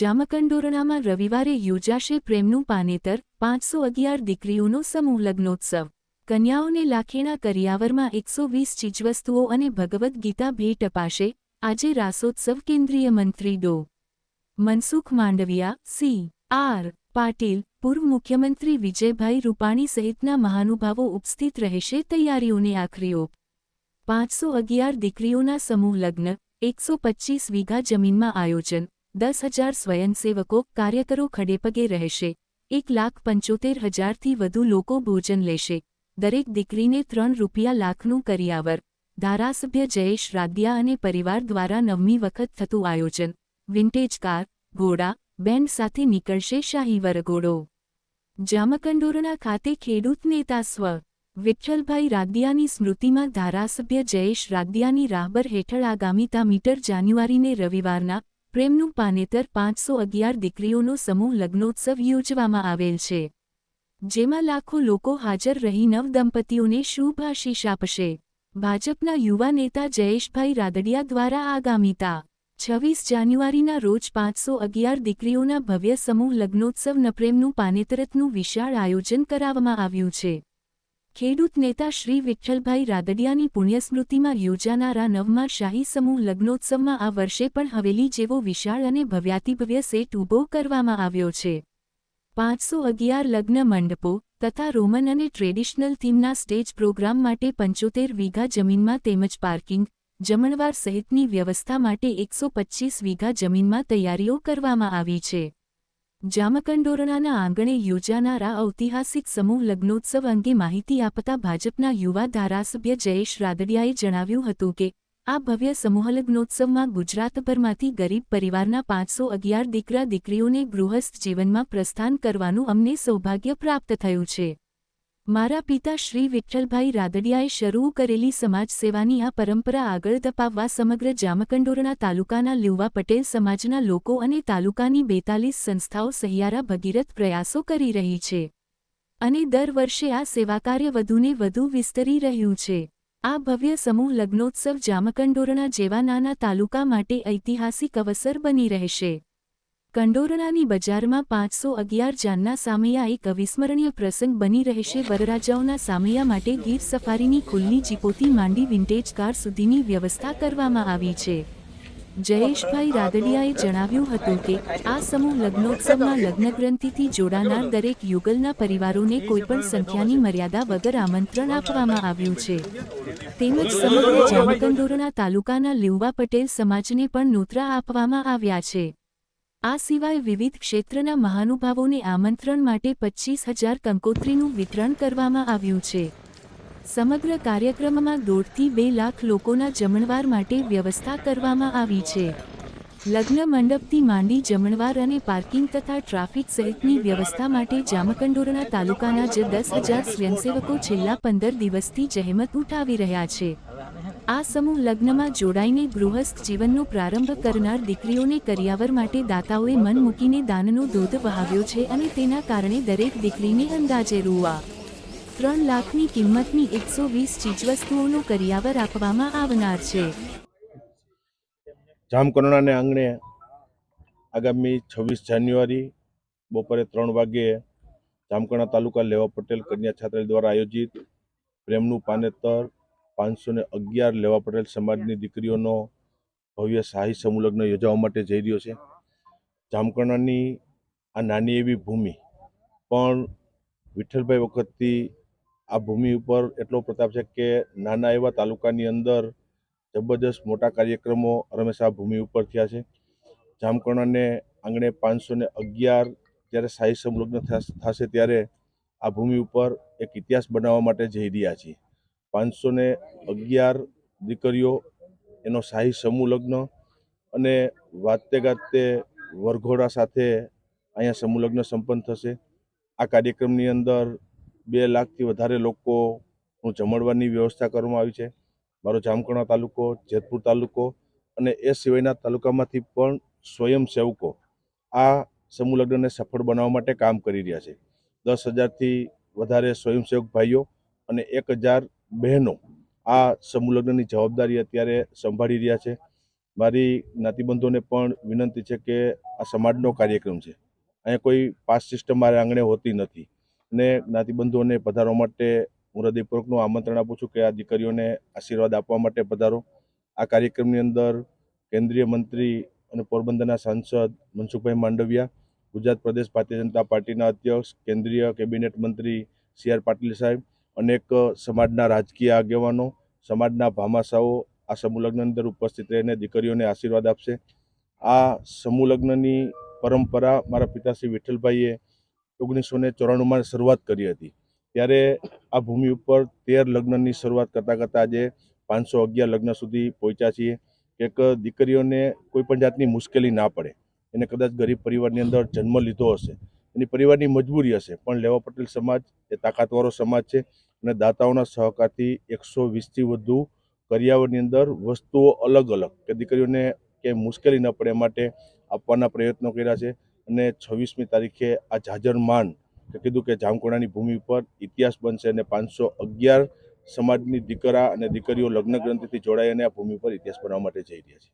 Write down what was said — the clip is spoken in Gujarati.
જામકંડોરણામાં રવિવારે યોજાશે પ્રેમનું પાનેતર, પાંચસો અગિયાર દીકરીઓનો સમૂહ લગ્નોત્સવ. કન્યાઓને લાખેણા કરિયાવરમાં એકસો વીસ ચીજવસ્તુઓ અને ભગવદ્ ગીતા ભેટ અપાશે. આજે રાસોત્સવ કેન્દ્રીય મંત્રી ડો. મનસુખ માંડવિયા, સી. આર. પાટીલ, પૂર્વ મુખ્યમંત્રી વિજયભાઈ રૂપાણી સહિતના મહાનુભાવો ઉપસ્થિત રહેશે તૈયારીઓને આખરી ઓપ. પાંચસો અગિયાર દીકરીઓના સમૂહ લગ્ન, એકસો પચ્ચીસ વીઘા જમીનમાં આયોજન. દસ હજાર સ્વયંસેવકો કાર્યકરો ખડેપગે રહેશે. એક લાખ પંચોતેર હજારથી વધુ લોકો ભોજન લેશે. દરેક દીકરીને ત્રણ રૂપિયા લાખનું કરિયાવર. ધારાસભ્ય જયેશ રાદિયા અને પરિવાર દ્વારા નવમી વખત થતું આયોજન. વિન્ટેજ કાર, ઘોડા, બેન્ડ સાથે નીકળશે શાહી વરઘોડો. જામકંડોરણા ખાતે ખેડૂત નેતા સ્વ. વિઠ્ઠલભાઈ રાદિયાની સ્મૃતિમાં ધારાસભ્ય જયેશ રાદિયાની રાહબર હેઠળ આગામી તા મીટર જાન્યુઆરીને રવિવારના પ્રેમનું પાનેતર પાંચસો અગિયાર દીકરીઓનો સમૂહ લગ્નોત્સવ યોજવામાં આવેલ છે, જેમાં લાખો લોકો હાજર રહી નવ દંપતીઓને શુભ આપશે. ભાજપના યુવા નેતા જયેશભાઈ રાદડિયા દ્વારા આગામી તા, છવ્વીસ જાન્યુઆરીના રોજ પાંચસો અગિયાર દીકરીઓના ભવ્ય સમૂહ લગ્નોત્સવ નપ્રેમનું પાનેતરતનું વિશાળ આયોજન કરાવવામાં આવ્યું છે. ખેડૂત નેતા શ્રી વિઠ્ઠલભાઈ રાદડિયાની પુણ્યસ્મૃતિમાં યોજાનારા નવમાં શાહી સમૂહ લગ્નોત્સવમાં આ વર્ષે પણ હવેલી જેવો વિશાળ અને ભવ્યાતિભવ્ય સેટ ઊભો કરવામાં આવ્યો છે. પાંચસો અગિયાર લગ્ન મંડપો તથા રોમન અને ટ્રેડિશનલ થીમના સ્ટેજ પ્રોગ્રામ માટે પંચોતેર વીઘા જમીનમાં તેમજ પાર્કિંગ, જમણવાર સહિતની વ્યવસ્થા માટે એકસો વીઘા જમીનમાં તૈયારીઓ કરવામાં આવી છે. જામકંડોરણાના આંગણે યોજાનારા ઐતિહાસિક સમૂહ લગ્નોત્સવ અંગે માહિતી આપતા ભાજપના યુવા ધારાસભ્ય જયેશ રાદડિયાએ જણાવ્યું હતું કે, આ ભવ્ય સમૂહલગ્નોત્સવમાં ગુજરાતભરમાંથી ગરીબ પરિવારના પાંચસો અગિયાર દીકરા દીકરીઓને ગૃહસ્થ જીવનમાં પ્રસ્થાન કરવાનું અમને સૌભાગ્ય પ્રાપ્ત થયું છે. મારા પિતા શ્રી વિઠ્ઠલભાઈ રાદડિયાએ શરૂ કરેલી સમાજસેવાની આ પરંપરા આગળ ધપાવવા સમગ્ર જામકંડોરણા તાલુકાના લ્યુવા પટેલ સમાજના લોકો અને તાલુકાની બેતાલીસ સંસ્થાઓ સહિયારા ભગીરથ પ્રયાસો કરી રહી છે. અને દર વર્ષે આ સેવાકાર્ય વધુને વધુ વિસ્તરી રહ્યું છે. આ ભવ્ય સમૂહ લગ્નોત્સવ જામકંડોરણા જેવા નાના તાલુકા માટે ઐતિહાસિક અવસર બની રહેશે. કંડોરણાની બજારમાં પાંચસો અગિયાર જાનના સામૈયા એક અવિસ્મરણીય પ્રસંગ બની રહેશે. વરરાજાઓના સામૈયા માટે ગીર સફારીની ખુલ્લી જીપોથી માંડી વિન્ટેજ કાર સુધીની વ્યવસ્થા કરવામાં આવી છે. જયેશભાઈ રાદડિયાએ જણાવ્યું હતું કે, આ સમૂહ લગ્નોત્સવમાં લગ્નગ્રંથિથી જોડાનાર દરેક યુગલના પરિવારોને કોઈપણ સંખ્યાની મર્યાદા વગર આમંત્રણ આપવામાં આવ્યું છે. તેમજ સમગ્ર જામકંડોરણા તાલુકાના લીવવા પટેલ સમાજને પણ નોતરા આપવામાં આવ્યા છે. આ સિવાય વિવિધ ક્ષેત્રના મહાનુભાવોને આમંત્રણ માટે પચ્ચીસ હજાર કંકોત્રીનું વિતરણ કરવામાં આવ્યું છે. સમગ્ર કાર્યક્રમમાં દોઢથી બે લાખ લોકોના જમણવાર માટે વ્યવસ્થા કરવામાં આવી છે. લગ્ન મંડપથી માંડી જમણવાર અને પાર્કિંગ તથા ટ્રાફિક સહિતની વ્યવસ્થા માટે જામકંડોરણા તાલુકાના જ દસ હજાર સ્વયંસેવકો છેલ્લા પંદર દિવસથી જહેમત ઉઠાવી રહ્યા છે. આ સમૂહ લગ્નમાં જોડાઈને ગૃહસ્થ જીવનનો પ્રારંભ કરનાર દીકરીઓને કરિયાવર માટે દાતાઓએ મન મૂકીને દાનનો દૂધ વહાવ્યો છે અને તેના કારણે દરેક દીકરીને અંદાજે રૂવા ત્રણ લાખની કિંમતની એકસો વીસ ચીજવસ્તુઓનું કરિયાવર આપવામાં આવનાર છે. જામકરણાને આંગણે આગામી છવ્વીસ જાન્યુઆરી બપોરે ત્રણ વાગ્યે જામકરણા તાલુકા લેવા પટેલ કન્યા છાત્રાલય દ્વારા આયોજિત પ્રેમનું પાનેતર પાંચસો ને અગિયાર લેવા પટેલ સમાજની દીકરીઓનો ભવ્ય શાહી સમૂહલગ્ન યોજાવા માટે જઈ રહ્યો છે. જામકરણાની આ નાની એવી ભૂમિ પણ વિઠ્ઠલભાઈ વખતથી આ ભૂમિ ઉપર એટલો પ્રતાપ છે કે નાના એવા તાલુકાની અંદર જબરદસ્ત મોટા કાર્યક્રમો રમેશ ભૂમિ ઉપર થયા છે. જામકરણાને આંગણે પાંચસો ને અગિયાર જ્યારે શાહી સમલગ્ન થશે ત્યારે આ ભૂમિ ઉપર એક ઇતિહાસ બનાવવા માટે જઈ રહ્યા છીએ. પાંચસો ને અગિયાર દીકરીઓ, એનો શાહી સમૂહ લગ્ન અને વાતે ગાતે વરઘોડા સાથે અહીંયા સમૂહ લગ્ન સંપન્ન થશે. આ કાર્યક્રમની અંદર બે લાખથી વધારે લોકોનું જમડવાની વ્યવસ્થા કરવામાં આવી છે. મારો જામકણા તાલુકો, જેતપુર તાલુકો અને એ સિવાયના તાલુકામાંથી પણ સ્વયંસેવકો આ સમૂહ લગ્નને સફળ બનાવવા માટે કામ કરી રહ્યા છે. દસ હજારથી વધારે સ્વયંસેવક ભાઈઓ અને એક હજાર બહેનો આ સમુલગ્નની જવાબદારી અત્યારે સંભાળી રહ્યા છે. મારી નાતીબંધોને પણ વિનંતી છે કે આ સમાજનો કાર્યક્રમ છે. અહીંયા કોઈ પાસ સિસ્ટમ મારે આંગણે હોતી નથી. અને જ્ઞાતિબંધુઓને પધારવા માટે હું હૃદયપૂર્વકનું આમંત્રણ આપું છું કે આ દીકરીઓને આશીર્વાદ આપવા માટે પધારો. આ કાર્યક્રમની અંદર કેન્દ્રીય મંત્રી અને પોરબંદરના સાંસદ મનસુખભાઈ માંડવિયા, ગુજરાત પ્રદેશ ભારતીય જનતા પાર્ટીના અધ્યક્ષ, કેન્દ્રીય કેબિનેટ મંત્રી સી આર પાટીલ સાહેબ અનેક સમાજના રાજકીય આગેવાનો, સમાજના ભામાશાઓ આ સમૂહલગ્ન અંદર ઉપસ્થિત રહીને દીકરીઓને આશીર્વાદ આપશે. આ સમૂહલગ્નની પરંપરા મારા પિતાશ્રી વિઠ્ઠલભાઈએ ઓગણીસો ને ચોરાણુંમાં શરૂઆત કરી હતી. ત્યારે આ ભૂમિ ઉપર તેર લગ્નની શરૂઆત કરતાં કરતાં આજે પાંચસો અગિયાર લગ્ન સુધી પહોંચ્યા છીએ. એક દીકરીઓને કોઈ પણ જાતની મુશ્કેલી ના પડે. એને કદાચ ગરીબ પરિવારની અંદર જન્મ લીધો હશે. એની પરિવારની મજબૂરી હશે. પણ લેવા પટેલ સમાજ એ તાકાતવાળો સમાજ છે. અને દાતાઓના સહકારથી એકસો વીસથી વધુ કરિયાવરની અંદર વસ્તુઓ અલગ અલગ કે દીકરીઓને કે મુશ્કેલી ન પડે માટે આપવાના પ્રયત્નો કર્યા છે. અને છવ્વીસમી તારીખે આ જાજરમાન કે કીધું કે જામકોડાની ભૂમિ પર ઇતિહાસ બનશે અને પાંચસો અગિયાર સમાજની દીકરા અને દીકરીઓ લગ્ન ગ્રંથિથી જોડાઈ અને આ ભૂમિ પર ઇતિહાસ બનાવવા માટે જઈ રહ્યા છે.